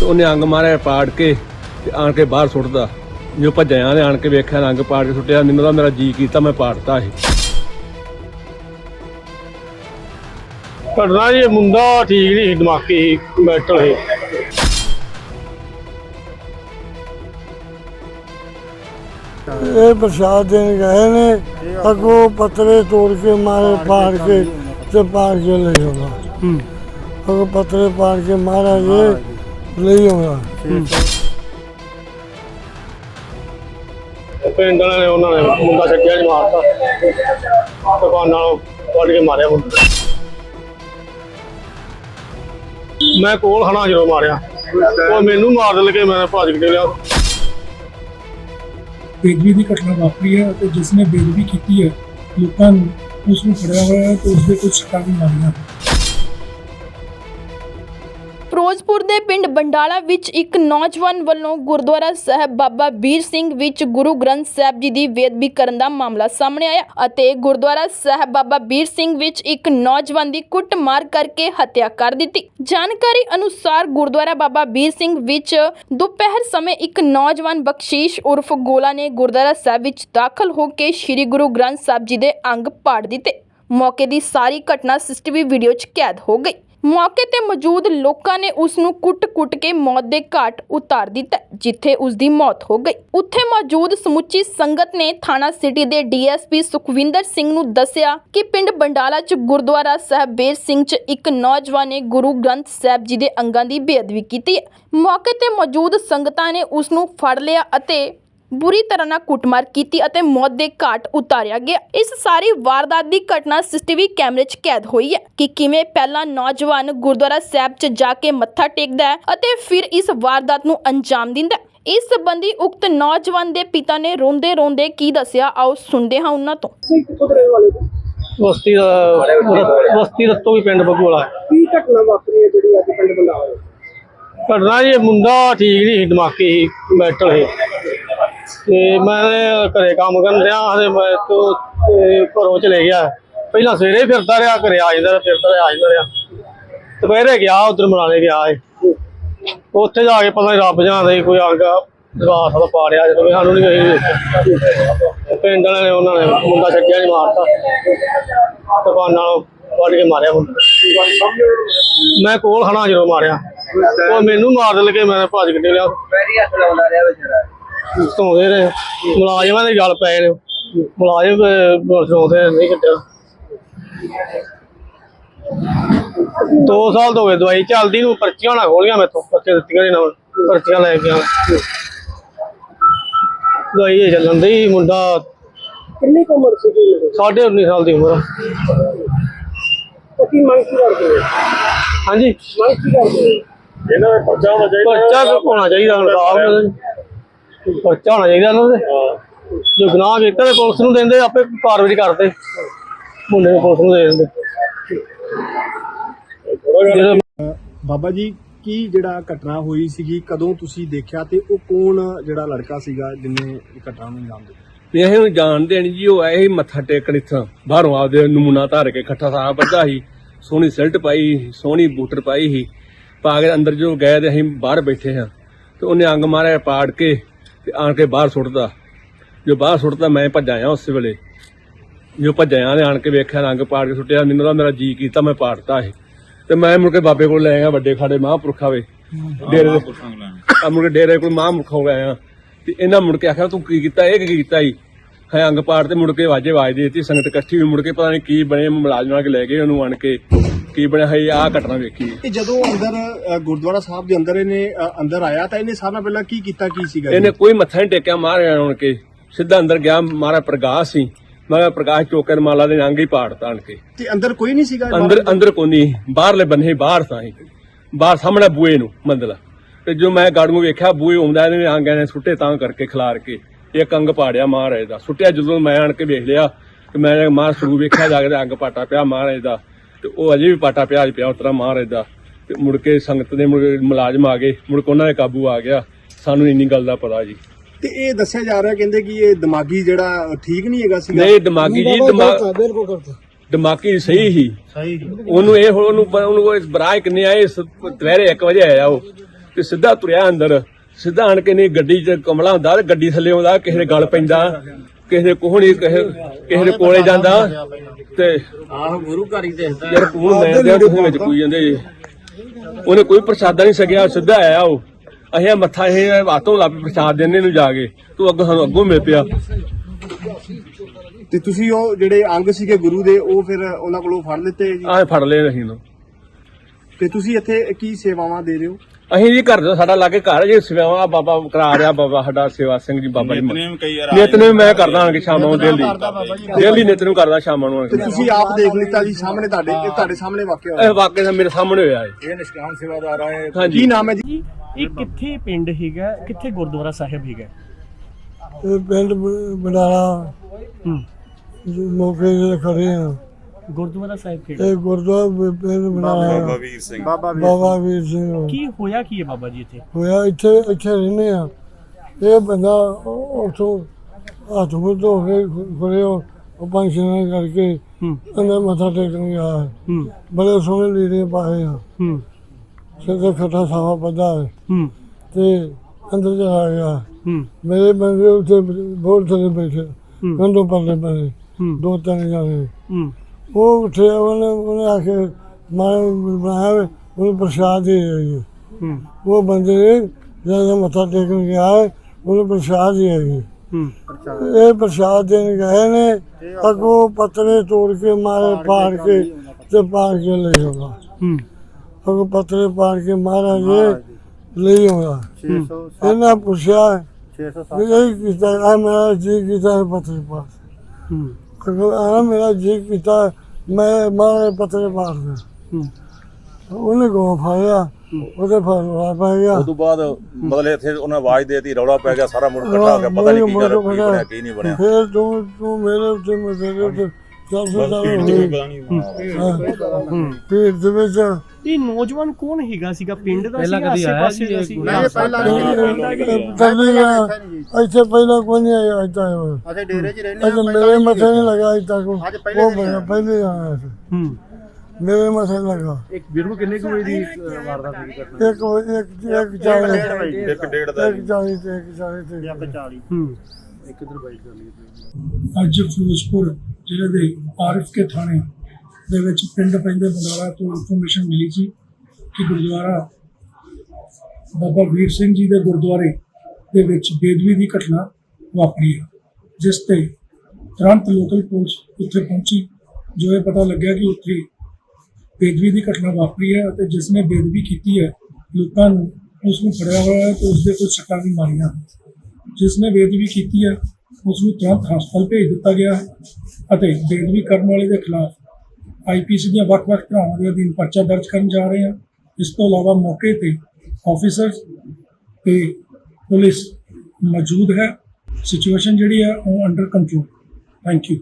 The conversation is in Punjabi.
ਤੇ ਉਹਨੇ ਅੰਗ ਮਾਰਿਆ ਪਾੜ ਕੇ ਤੇ ਆਣ ਕੇ ਬਾਹਰ ਸੁੱਟਦਾ। ਜੋ ਭੱਜਿਆ ਨੇ ਆਣ ਕੇ ਵੇਖਿਆ ਅੰਗ ਪਾੜ ਕੇ ਸੁੱਟਿਆ ਮੈਨੂੰ ਤਾਂ ਮੇਰਾ ਜੀ ਕੀਤਾ ਮੈਂ ਪਾੜਤਾ ਇਹ। ਘਟਨਾ ਜੀ ਮੁੰਡਾ ਠੀਕ ਨਹੀਂ ਸੀ, ਦਿਮਾਗੀ ਮੈਟਲ ਸੀ। ਇਹ ਪ੍ਰਸ਼ਾਦ ਦੇਣ ਗਏ ਨੇ ਅੱਗੋਂ ਪੱਤਰੇ ਤੋੜ ਕੇ ਮਾਰੇ ਪਾੜ ਕੇ ਤੇ ਪਾੜ ਕੇ ਲਈ ਆਉਣਾ ਅੱਗੋਂ ਪੱਤਰੇ ਪਾੜ ਕੇ ਮਾਰਾ ਇਹ ਲਈ ਆਉਣਾ ਪਿੰਡ ਵਾਲਿਆਂ ਨੇ ਉਹਨਾਂ ਨੇ ਮੁੰਡਾ ਛੱਡਿਆ ਜੀ ਮਾਰਤਾ ਦੁਕਾਨ ਨਾਲੋਂ ਵੱਢ ਕੇ ਮਾਰਿਆ ਮੁੰਡਾ ਮੈਂ ਕੋਲ ਖਣਾ ਜਦੋਂ ਮਾਰਿਆ। ਉਹ ਮੈਨੂੰ ਮਾਰ ਦੇ ਕੇ ਮੈਂ ਭੱਜ ਕੇ ਗਿਆ ਬੇਦਬੀ ਦੀ ਘਟਨਾ ਵਾਪਰੀ ਹੈ ਅਤੇ ਜਿਸ ਨੇ ਬੇਦਬੀ ਕੀਤੀ ਹੈ ਲੋਕਾਂ ਨੂੰ ਉਸ ਨੂੰ ਫੜਿਆ ਹੋਇਆ ਹੈ ਤੇ ਉਸ ਦੇ ਕੁਝ ਸ਼ਿਕਾਰ ਵੀ ਮਾਰੀਆਂ ਫਿਰੋਜ਼ਪੁਰ ਦੇ ਪਿੰਡ ਬੰਡਾਲਾ ਵਿੱਚ ਇੱਕ ਨੌਜਵਾਨ ਵੱਲੋਂ ਗੁਰਦੁਆਰਾ ਸਾਹਿਬ ਬਾਬਾ ਵੀਰ ਸਿੰਘ ਵਿੱਚ ਗੁਰੂ ਗ੍ਰੰਥ ਸਾਹਿਬ ਜੀ ਦੀ ਬੇਅਦਬੀ ਕਰਨ ਦਾ ਮਾਮਲਾ ਸਾਹਮਣੇ ਆਇਆ ਅਤੇ ਗੁਰਦੁਆਰਾ ਸਾਹਿਬ ਬਾਬਾ ਵੀਰ ਸਿੰਘ ਵਿੱਚ ਇੱਕ ਨੌਜਵਾਨ ਦੀ ਕੁੱਟਮਾਰ ਕਰਕੇ ਹੱਤਿਆ ਕਰ ਦਿੱਤੀ। ਜਾਣਕਾਰੀ ਅਨੁਸਾਰ ਗੁਰਦੁਆਰਾ ਬਾਬਾ ਵੀਰ ਸਿੰਘ ਵਿੱਚ ਦੁਪਹਿਰ ਸਮੇਂ ਇੱਕ ਨੌਜਵਾਨ ਬਖਸ਼ੀਸ਼ ਉਰਫ ਗੋਲਾ ਨੇ ਗੁਰਦੁਆਰਾ ਸਾਹਿਬ ਵਿੱਚ ਦਾਖਲ ਹੋ ਕੇ ਸ੍ਰੀ ਗੁਰੂ ਗ੍ਰੰਥ ਸਾਹਿਬ ਜੀ ਦੇ ਅੰਗ ਪਾੜ ਦਿੱਤੇ। ਮੌਕੇ ਦੀ ਸਾਰੀ ਘਟਨਾ ਸੀਸੀਟੀਵੀ ਵੀਡੀਓ 'ਚ ਕੈਦ ਹੋ ਗਈ। ਮੌਕੇ ਤੇ ਮੌਜੂਦ ਲੋਕਾਂ ਨੇ ਉਸ ਨੂੰ ਕੁੱਟ-ਕੁੱਟ ਕੇ ਮੌਤ ਦੇ ਘਾਟ ਉਤਾਰ ਦਿੱਤਾ, ਜਿੱਥੇ ਉਸ ਦੀ ਮੌਤ ਹੋ ਗਈ। ਉੱਥੇ ਮੌਜੂਦ ਸਮੁੱਚੀ ਸੰਗਤ ਨੇ ਥਾਣਾ ਸਿਟੀ ਦੇ ਡੀਐਸਪੀ ਸੁਖਵਿੰਦਰ ਸਿੰਘ ਨੂੰ ਦੱਸਿਆ ਕਿ ਪਿੰਡ ਬੰਡਾਲਾ 'ਚ ਗੁਰਦੁਆਰਾ ਸਾਹਿਬ ਬੇਰ ਸਿੰਘ 'ਚ ਇੱਕ ਨੌਜਵਾਨ ਨੇ ਗੁਰੂ ਗ੍ਰੰਥ ਸਾਹਿਬ ਜੀ ਦੇ ਅੰਗਾਂ ਦੀ ਬੇਅਦਬੀ ਕੀਤੀ ਹੈ। ਮੌਕੇ ਤੇ ਮੌਜੂਦ ਸੰਗਤਾਂ ਨੇ ਉਸ ਨੂੰ ਫੜ ਲਿਆ ਅਤੇ ਬੁਰੀ ਤਰ੍ਹਾਂ ਨਾਲ ਕੁੱਟਮਾਰ ਕੀਤੀ ਅਤੇ ਮੌਤ ਦੇ ਘਾਟ ਉਤਾਰਿਆ ਗਿਆ। ਇਸ ਸਾਰੀ ਵਾਰਦਾਤ ਦੀ ਘਟਨਾ ਸੀਸੀਟੀਵੀ ਕੈਮਰੇ 'ਚ ਕੈਦ ਹੋਈ ਹੈ ਕਿ ਕਿਵੇਂ ਪਹਿਲਾਂ ਨੌਜਵਾਨ ਗੁਰਦੁਆਰਾ ਸਾਹਿਬ 'ਚ ਜਾ ਕੇ ਮੱਥਾ ਟੇਕਦਾ ਹੈ ਅਤੇ ਫਿਰ ਇਸ ਵਾਰਦਾਤ ਨੂੰ ਅੰਜਾਮ ਦਿੰਦਾ ਹੈ। ਇਸ ਸੰਬੰਧੀ ਉਕਤ ਨੌਜਵਾਨ ਦੇ ਪਿਤਾ ਨੇ ਰੋਂਦੇ ਰੋਂਦੇ ਕੀ ਦੱਸਿਆ? ਆਓ ਸੁਣਦੇ ਹਾਂ ਉਹਨਾਂ ਤੋਂ। ਬਸਤੀ ਦਾ ਬਸਤੀ ਰਤੋ ਵੀ ਪਿੰਡ ਬਗੋਲਾ ਕੀ ਘਟਨਾ ਵਾਪਰੀ ਹੈ ਜਿਹੜੀ ਅੱਜ ਪਿੰਡ ਬੰਡਾਲਾ ਘਟਨਾ ਜੀ ਮੁੰਡਾ ਠੀਕ ਨਹੀਂ ਸੀ, ਦਿਮਾਗੀ ਮੈਟਲ ਸੀ। ਤੇ ਮੈਂ ਘਰੇ ਕੰਮ ਕਰਨ ਰਿਹਾ ਤੇ ਮੈਂ ਤੋਂ ਘਰੋਂ ਚਲੇ ਗਿਆ। ਪਹਿਲਾਂ ਸਵੇਰੇ ਫਿਰਦਾ ਰਿਹਾ, ਘਰੇ ਆ ਜਾਂਦਾ ਫਿਰਦਾ ਰਿਹਾ, ਆ ਜਾਂਦਾ ਰਿਹਾ। ਦੁਪਹਿਰੇ ਗਿਆ, ਉਧਰ ਮਨਾਲੇ ਗਿਆ ਏ ਉੱਥੇ ਜਾ ਕੇ ਪਤਾ ਨੀ ਰੱਬ ਜਾਣਦਾ ਸੀ, ਕੋਈ ਆਗਾ ਦਰਵਾਸ ਦਾ ਪਾੜਿਆ ਜਦੋਂ ਸਾਨੂੰ ਨਹੀਂ ਕਹੀ ਪਿੰਡ ਵਾਲਿਆਂ ਨੇ, ਉਹਨਾਂ ਨੇ ਮੁੰਡਾ ਛੱਡਿਆ ਨਹੀਂ ਮਾਰਤਾ। ਦੁਕਾਨ ਨਾਲੋਂ ਵੱਢ ਕੇ ਮਾਰਿਆ ਮੁੰਡਾ ਮੈਂ ਕੋਲ ਖਣਾ ਜਦੋਂ ਮਾਰਿਆ। ਉਹ ਮੈਨੂੰ ਮਾਰ ਦੇ ਕੇ ਮੈਂ ਭੱਜ ਕੇ ਨਿਕਲਿਆ। ਵੈਰੀ ਹੱਥ ਲਾਉਂਦਾ ਰਿਹਾ ਵਿਚਾਰਾ। ਧੋਂਦੇ ਰਹੇ। ਮੁਲਾਜ਼ਮਾਂ ਦੇ ਗੱਲ ਪਏ ਨੇ ਮੁਲਾਜ਼ਮ ਧੋਂਦੇ ਨਹੀਂ ਕੱਟਿਆ ਦੋ ਸਾਲ ਤੋਂ ਹੋ ਗਏ ਦਵਾਈ ਚੱਲਦੀ ਨੂੰ ਪਰਚੀਆਂ ਨਾ ਖੋਲੀਆਂ ਮੈਥੋਂ ਪਰਚੀਆਂ ਦਿੱਤੀਆਂ ਨਹੀਂ ਨਾ ਪਰਚੀਆਂ ਲੈ ਕੇ ਆ ਦਵਾਈ ਇਹ ਚੱਲਣ ਦੀ ਮੁੰਡਾ ਕਿੰਨੀ ਕੁ ਉਮਰ ਸੀ ਜੀ ਸਾਢੇ 19 ਸਾਲ ਦੀ ਉਮਰ ਆ। ਕੀ ਮੰਗ ਕੀ ਕਰਦੇ ਹਾਂਜੀ? ਮੰਗ ਕੀ ਕਰਦੇ ਇਹਨਾਂ ਦਾ ਪਰਚਾ ਹੋਣਾ ਚਾਹੀਦਾ। ਪਰਚਾ ਹੋਣਾ ਚਾਹੀਦਾ ਇਨਸਾਫ ਪਰਚਾ ਹੋਣਾ ਚਾਹੀਦਾ ਇਹਨਾਂ ਦੇ। ਜੋ ਗੁਨਾਹ ਕੀਤਾ ਤੇ ਪੁਲਿਸ ਨੂੰ ਦਿੰਦੇ ਆਪੇ ਕਾਰਵਾਈ ਕਰਦੇ। ਮੁੰਡੇ ਨੂੰ ਪੁਲਿਸ ਨੂੰ ਦੇ ਦਿੰਦੇ। ਬਾਬਾ ਜੀ ਕੀ ਜਿਹੜਾ ਘਟਨਾ ਹੋਈ ਸੀਗੀ ਕਦੋਂ ਤੁਸੀਂ ਦੇਖਿਆ ਤੇ ਉਹ ਕੌਣ ਜਿਹੜਾ ਲੜਕਾ ਸੀਗਾ ਜਿਨੇ ਘਟਨਾ ਨੂੰ ਅੰਜਾਮ ਦਿੱਤਾ? ਇਹ ਨੂੰ ਜਾਣਦੇ ਨਹੀਂ ਜੀ ਉਹ ਆਏ ਮੱਥਾ ਟੇਕਣ ਇੱਥੋਂ। ਬਾਹਰੋਂ ਆਪਦੇ ਨਮੂਨਾ ਧਾਰ ਕੇ ਖੱਟਾ ਸਾਹ ਬੱਧਾ ਸੀ। ਸੋਹਣੀ ਸਿਲਟ ਪਾਈ ਸੀ, ਸੋਹਣੀ ਬੂਟਰ ਪਾਈ ਸੀ। ਪਾ ਕੇ ਅੰਦਰ ਜੋ ਗਏ ਤੇ ਅਸੀਂ ਬਾਹਰ ਬੈਠੇ ਹਾਂ। ਤੇ ਉਹਨੇ ਅੰਗ ਮਾਰਿਆ ਪਾੜ ਕੇ। ਤੇ ਆਣ ਕੇ ਬਾਹਰ ਸੁੱਟਦਾ। ਜੋ ਬਾਹਰ ਸੁੱਟਦਾ ਮੈਂ ਭੱਜ ਆਇਆ ਉਸੇ ਵੇਲੇ। ਜੋ ਭੱਜਿਆ ਨੇ ਆਣ ਕੇ ਵੇਖਿਆ ਰੰਗ ਪਾੜ ਕੇ ਸੁੱਟਿਆ ਮੈਨੂੰ ਤਾਂ ਮੇਰਾ ਜੀ ਕੀਤਾ ਮੈਂ ਪਾੜਤਾ ਇਹ। ਤੇ ਮੈਂ ਮੁੜ ਕੇ ਬਾਬੇ ਕੋਲ ਲੈ ਗਿਆ ਵੱਡੇ ਖਾੜੇ ਮਹਾਂਪੁਰਖਾ ਵੇ। ਡੇਰੇ ਦੇ ਆ ਮੁੜ ਕੇ ਡੇਰੇ ਕੋਲ ਮਹਾਂਪੁਰਖਾ ਹੋ ਆਇਆ। ਤੇ ਇਹਨਾਂ ਮੁੜ ਕੇ ਆਖਿਆ ਤੂੰ ਕੀ ਕੀਤਾ? ਇਹ ਕੀ ਕੀਤਾ ਜੀ ਹੈ ਅੰਗ ਪਾੜ ਤੇ ਮੁੜ ਕੇ ਵਾਜੇ ਵਾਜ ਦੇ ਦਿੱਤੀ ਸੰਗਤ ਇਕੱਠੀ ਹੋਈ ਮੁੜ ਕੇ ਪਤਾ ਨਹੀਂ ਕੀ ਬਣੇ ਮੁਲਾਜ਼ਮਾਂ ਕੇ ਲੈ ਗਏ ਉਹਨੂੰ ਆਣ ਕੇ। ਕੀ ਬਣਿਆ ਹੈ ਆਹ ਘਟਨਾ ਵੇਖੀ। ਇਹ ਜਦੋਂ ਅੰਦਰ ਅ, ਗੁਰਦੁਆਰਾ ਸਾਹਿਬ ਦੇ ਅੰਦਰ ਇਹਨੇ ਅ, ਅੰਦਰ ਆਇਆ ਤਾਂ ਇਹਨੇ ਨਾਲੋਂ ਪਹਿਲਾਂ ਕੀ ਕੀਤਾ ਕੀ ਸੀਗਾ ਜੀ? ਇਹਨੇ ਕੋਈ ਮੱਥਾ ਨਹੀਂ ਟੇਕਿਆ ਮਾਰਿਆ ਆਣ ਕੇ। ਸਿੱਧਾ ਅੰਦਰ ਗਿਆ ਮਾਰਾ ਪ੍ਰਕਾਸ਼ ਸੀ। ਮੈਂ ਕਿਹਾ ਪ੍ਰਕਾਸ਼ ਚੋਕਰ ਮਾਲਾ ਦੇ ਅੰਗ ਹੀ ਪਾੜਤਾ ਆਣ ਕੇ। ਤੇ ਅੰਦਰ ਕੋਈ ਨਹੀਂ ਸੀਗਾ ਅੰਦਰ ਅੰਦਰ ਕੋਨੀ ਬਾਹਰਲੇ ਬੰਨੇ ਬਾਹਰ ਸਾਂ ਬਾਹਰ ਸਾਹਮਣੇ ਬੂਏ ਨੂੰ ਮੰਦਲਾ ਤੇ ਜੋ ਮੈਂ ਗਾੜ ਨੂੰ ਵੇਖਿਆ ਬੂਏ ਆਉਂਦਾ ਇਹਨੇ ਆਂਗਿਆਂ ਨੇ ਸੁੱਟੇ ਤਾਂ ਕਰਕੇ ਖਿਲਾਰ ਕੇ। ਇੱਕ ਅੰਗ ਪਾੜਿਆ ਮਹਾਰਾਜ ਦਾ। ਸੁੱਟਿਆ ਜਦੋਂ ਮੈਂ ਆਣ ਕੇ ਵੇਖ ਲਿਆ ਤੇ ਮੈਂ ਮਾਰ ਸਰੂ ਵੇਖਿਆ ਜਾ ਕੇ ਤੇ ਅੰਗ ਪਾਟਾ ਪਿਆ ਮਹਾਰਾਜ ਦਾ। ਤੇ ਉਹ ਅਜੇ ਵੀ ਪਾਟਾ ਪਿਆ ਪਿਆ ਉਤਰਾ ਮਹਾਰਾਜ ਦਾ ਤੇ ਮੁੜ ਕੇ ਸੰਗਤ ਦੇ ਮੁੜ ਕੇ ਮੁਲਾਜ਼ਮ ਆ ਗਏ ਮੁੜ ਕੇ ਉਹਨਾਂ ਦੇ ਕਾਬੂ ਆ ਗਿਆ। ਸਾਨੂੰ ਇੰਨੀ ਗੱਲ ਦਾ ਪਤਾ ਜੀ। ਤੇ ਇਹ ਦੱਸਿਆ ਜਾ ਰਿਹਾ ਕਹਿੰਦੇ ਕਿ ਇਹ ਦਿਮਾਗੀ ਜਿਹੜਾ ਠੀਕ ਨਹੀਂ ਹੈਗਾ ਸੀਗਾ। ਨਹੀਂ ਦਿਮਾਗੀ ਜੀ ਦਿਮਾਗ ਬਿਲਕੁਲ ਦਿਮਾਗੀ ਸਹੀ ਹੀ ਸਹੀ ਉਹਨੂੰ ਇਹ ਉਹਨੂੰ ਉਹਨੂੰ ਉਹ ਬਰਾਹ ਕਿੰਨੇ ਆਏ ਦੁਪਹਿਰੇ 1 ਵਜੇ ਆਇਆ ਉਹ। ਤੇ ਸਿੱਧਾ ਤੁਰਿਆ ਅੰਦਰ। ਸਿੱਧਾ ਆਣ ਕੇ ਨਹੀਂ ਗੱਡੀ 'ਚ ਕਮਲਾ ਹੁੰਦਾ ਤੇ ਗੱਡੀ ਥੱਲੇ ਆਉਂਦਾ ਕਿਸੇ ਦੇ ਗਲ ਪੈਂਦਾ। ਕਿਸੇ ਦੇ ਕੋਹਣੀ ਕਿਸੇ ਕਿਸੇ ਦੇ ਕੋਲੇ ਜਾਂਦਾ ਤੇ ਆਹ ਗੁਰੂ ਘਰ ਹੀ ਦੇਖਦਾ। ਯਾਰ ਕੌਣ ਮੈਂ ਤੇ ਉਹਦੇ ਵਿੱਚ ਕੋਈ ਜਾਂਦੇ ਜੀ। ਉਹਨੇ ਕੋਈ ਪ੍ਰਸ਼ਾਦਾ ਨਹੀਂ ਸਕਿਆ ਸਿੱਧਾ ਆਇਆ ਉਹ। ਅਸੀਂ ਇਹ ਮੱਥਾ ਇਹ ਹੱਥੋਂ ਲੱਭ ਪ੍ਰਸ਼ਾਦ ਦੇਣੇ ਨੂੰ ਜਾ ਕੇ। ਤੂੰ ਅੱਗੋਂ ਸਾਨੂੰ ਅੱਗੋਂ ਮਿਲ ਪਿਆ। ਤੇ ਤੁਸੀਂ ਉਹ ਜਿਹੜੇ ਅੰਗ ਸੀਗੇ ਗੁਰੂ ਦੇ ਉਹ ਫਿਰ ਉਹਨਾਂ ਕੋਲੋਂ ਫੜ ਲਿੱਤੇ ਜੀ? ਆਹ ਫੜ ਲਏ ਅਸੀਂ ਨੂੰ ਤੇ ਤੁਸੀਂ ਇੱਥੇ ਕੀ ਸੇਵਾਵਾਂ ਦੇ ਰਹੇ ਹੋ? ਅਸੀਂ ਜੀ ਘਰ ਦਾ ਸਾਡਾ ਲਾਗੇ ਘਰ ਹੈ, ਜੇ ਸੇਵਾਵਾਂ ਬਾਬਾ ਕਰਾ ਰਿਹਾ ਬਾਬਾ ਸਾਡਾ ਸੇਵਾ ਸਿੰਘ ਜੀ ਬਾਬਾ ਜੀ ਨਿਤਨੇਮ ਮੈਂ ਕਰਦਾ ਹਾਂ ਕਿ ਸ਼ਾਮਾਂ ਨੂੰ ਡੇਲੀ। ਡੇਲੀ ਨਿਤਨੇਮ ਕਰਦਾ ਸ਼ਾਮਾਂ ਨੂੰ। ਤੇ ਤੁਸੀਂ ਆਪ ਦੇਖ ਲਿੱਤਾ ਜੀ ਸਾਹਮਣੇ ਤੁਹਾਡੇ ਇਹ ਤੁਹਾਡੇ ਸਾਹਮਣੇ ਵਾਕਿਆ ਹੋਇਆ। ਇਹ ਵਾਕਿਆ ਤਾਂ ਮੇਰੇ ਸਾਹਮਣੇ ਹੋਇਆ ਹੈ। ਇਹ ਨਿਸ਼ਕਾਮ ਸੇਵਾਦਾਰ ਆਏ ਹਾਂਜੀ। ਕੀ ਨਾਮ ਹੈ ਜੀ? ਇਹ ਕਿੱਥੇ ਪਿੰਡ ਹੈਗਾ ਕਿੱਥੇ ਗੁਰਦੁਆਰਾ ਸਾਹਿਬ ਹੈਗਾ? ਇਹ ਪਿੰਡ ਬ- ਬਡਾਲਾ। ਹੂੰ। ਮੌਕੇ ਤੇ ਖੜੇ ਆ। ਗੁਰਦੁਆਰਾ ਸਾਹਿਬ ਕਿਹੜਾ? ਇਹ ਗੁਰਦੁਆਰਾ ਬ- ਪਿੰਡ ਬਡਾਲਾ ਬਾਬਾ ਵੀਰ ਸਿੰਘ। ਬਾਬਾ ਵੀਰ ਸਿੰਘ। ਕੀ ਹੋਇਆ ਕੀ ਹੈ ਬਾਬਾ ਜੀ ਇੱਥੇ? ਹੋਇਆ ਇੱਥੇ ਇੱਥੇ ਰਹਿੰਦੇ ਆ। ਇਹ ਬੰਦਾ ਉ- ਉੱਥੋਂ ਹੱਥ ਮੁੱਧ ਹੋ ਕੇ ਖੜੇ ਉਹ ਪੰਛੀਆਂ ਕਰਕੇ ਹੂੰ। ਮੱਥਾ ਟੇਕਣ ਗਿਆ ਹੈ। ਹੂੰ। ਬੜੇ ਸੋਹਣੇ ਲੀੜੇ ਪਾਏ ਆ। ਹੂੰ। ਸਿਰ ਤੇ ਖੱਟਾ ਸਾਵਾ ਪੱਦਾ ਹੈ। ਹੂੰ। ਤੇ ਅੰਦਰ ਚਲਾ ਗਿਆ। ਹੂੰ। ਮੇਰੇ ਬੰਦੇ ਉੱਤੇ ਬੋਲ ਥੱਲੇ ਬੈਠੇ। ਹੂੰ। ਪਰਲੇ ਪਰੇ ਹੂੰ। ਦੋ ਤਿੰਨ ਜਾਣੇ। ਹੂੰ। ਉਹ ਉੱਠਿਆ ਉਹਨੇ ਉਹਨੇ ਆ ਕੇ ਮਾਰ ਬਣਾਇਆ ਵੇ, ਉਹਨੂੰ ਪ੍ਰਸ਼ਾਦ ਦੇ ਆਈ ਹੂੰ। ਉਹ ਬੰਦੇ ਨੇ ਜਦੋਂ ਮੱਥਾ ਟੇਕਣ ਗਿਆ ਉਹਨੂੰ ਪ੍ਰਸ਼ਾਦ ਦੇ ਹੂੰ। ਇਹ ਪ੍ਰਸ਼ਾਦ ਦੇਣ ਗਏ ਨੇ ਅੱਗੋਂ ਪੱਤਰੇ ਤੋੜ ਕੇ ਮਾਰੇ ਪਾੜ ਕੇ ਤੇ ਪਾੜ ਕੇ ਲੈ ਆਉਂਦਾ। ਹੂੰ। ਅੱਗੋਂ ਪੱਤਰੇ ਪਾੜ ਕੇ ਮਹਾਰਾਜ ਜੀ। ਲਈ ਆਉਂਦਾ। ਇਹਨਾਂ ਪੁੱਛਿਆ 600 ਇਹ ਕੀਤਾ ਆ ਮੇਰਾ ਜੀ ਕੀਤਾ ਹੈ ਪੱਤਰੇ ਪਾੜ ਹੂੰ। ਆ ਮੇਰਾ ਜੀ ਕੀਤਾ ਮੈਂ ਮਾਰੇ ਪੱਤਰੇ ਹੂੰ। ਉਹਨੇ ਗੋ ਫਾਇਆ ਉਹਦੇ ਫਾਇਆ ਪੈ ਗਿਆ। ਉਸ ਤੋਂ ਬਾਅਦ ਮਤਲਬ ਇੱਥੇ ਉਹਨਾਂ ਆਵਾਜ਼ ਦੇਤੀ ਰੌਲਾ ਪੈ ਗਿਆ ਸਾਰਾ ਮੁੰਡ ਇਕੱਠਾ ਹੋ ਗਿਆ ਪਤਾ ਨਹੀਂ ਕੀ ਗੱਲ ਕੀ ਬਣਿਆ। ਕੀ ਨਹੀਂ ਬਣਿਆ। ਫਿਰ ਤੂੰ ਤੂੰ ਮੇਰੇ ਉੱਤੇ ਸੋ ਹੂੰ। ਭੀੜ ਦੇ ਵਿੱਚ। ਇਹ ਨੌਜਵਾਨ ਕੌਣ ਹੈਗਾ ਸੀਗਾ? ਪਿੰਡ ਦਾ ਸੀਗਾ ਆਸੇ ਪਾਸੇ ਦਾ ਸੀ ਚੱਲੀ ਗਿਆ ਇੱਥੇ ਪਹਿਲਾਂ ਕੋਈ ਨਹੀਂ ਆਇਆ ਅੱਜ ਤੱਕ ਅਸੀਂ ਡੇਰੇ 'ਚ ਰਹਿੰਦੇ ਅੱਜ ਮੇਰੇ ਮੱਥੇ ਨਹੀਂ ਲਗਾ ਅੱਜ ਤੱਕ। ਉਹ ਬੜਾ ਪਹਿਲੇ ਆਇਆ ਸੀ। ਹੂੰ। ਮੇਰੇ ਮੱਥੇ ਲੱਗਾ। ਇੱਕ ਵੀਰ ਨੂੰ ਕਿੰਨੇ ਕੁ ਵਜੇ ਦੀ ਵਾਰਦਾਤ ਹੋਈ ਘਟਨਾ? ਇੱਕ ਵਜੇ- ਇੱਕ ਇੱਕ ਚਾਲੀ ਇੱਕ ਡੇਢ ਦਾ ਇੱਕ ਚਾਲੀ ਤੇ ਇੱਕ ਚਾਲੀ ਤੇ। ਹੂੰ। ਅੱਜ ਫਿਰੋਜ਼ਪੁਰ ਜ਼ਿਲ੍ਹੇ ਦੇ ਆਰਐਫਕੇ ਥਾਣੇ ਦੇ ਵਿੱਚ ਪਿੰਡ ਪੈਂਦੇ ਬੰਦਾਲਾ ਤੋਂ ਇਨਫੋਰਮੇਸ਼ਨ ਮਿਲੀ ਸੀ ਕਿ ਗੁਰਦੁਆਰਾ ਬਾਬਾ ਵੀਰ ਸਿੰਘ ਜੀ ਦੇ ਗੁਰਦੁਆਰੇ ਦੇ ਵਿੱਚ ਬੇਦਵੀ ਦੀ ਘਟਨਾ ਵਾਪਰੀ ਹੈ, ਜਿਸ ਤੇ ਤੁਰੰਤ ਲੋਕਲ ਪੁਲਿਸ ਉੱਥੇ ਪਹੁੰਚੀ, ਜੋ ਇਹ ਪਤਾ ਲੱਗਿਆ ਕਿ ਉੱਥੇ ਬੇਦਬੀ ਦੀ ਘਟਨਾ ਵਾਪਰੀ ਹੈ ਅਤੇ ਜਿਸ ਨੇ ਬੇਦਬੀ ਕੀਤੀ ਹੈ, ਲੋਕਾਂ ਨੂੰ ਉਸ ਨੂੰ ਫੜਿਆ ਹੋਇਆ ਹੈ ਤੇ ਉਸ ਦੇ ਕੁਝ ਸੱਟਾਂ ਵੀ ਮਾਰੀਆਂ ਜਿਸ ਨੇ ਬੇਦਬੀ ਕੀਤੀ ਹੈ ਉਸ ਨੂੰ ਤੁਰੰਤ ਹਸਪਤਾਲ ਭੇਜ ਦਿੱਤਾ ਗਿਆ ਹੈ ਅਤੇ ਬੇਦਬੀ ਕਰਨ ਵਾਲੇ ਦੇ ਖਿਲਾਫ ਆਈਪੀਸੀ ਦੀਆਂ ਵੱਖ-ਵੱਖ ਧਾਰਾਵਾਂ ਦੇ ਅਧੀਨ ਪਰਚਾ ਦਰਜ ਕਰਨ ਜਾ ਰਹੇ ਹਾਂ। ਇਸ ਤੋਂ ਇਲਾਵਾ ਮੌਕੇ ਤੇ ਆਫੀਸਰਸ ਤੇ ਪੁਲਿਸ ਮੌਜੂਦ ਹੈ। ਸਿਚੁਏਸ਼ਨ ਜਿਹੜੀ ਹੈ ਉਹ ਅੰਡਰ ਕੰਟਰੋਲ ਥੈਂਕ ਯੂ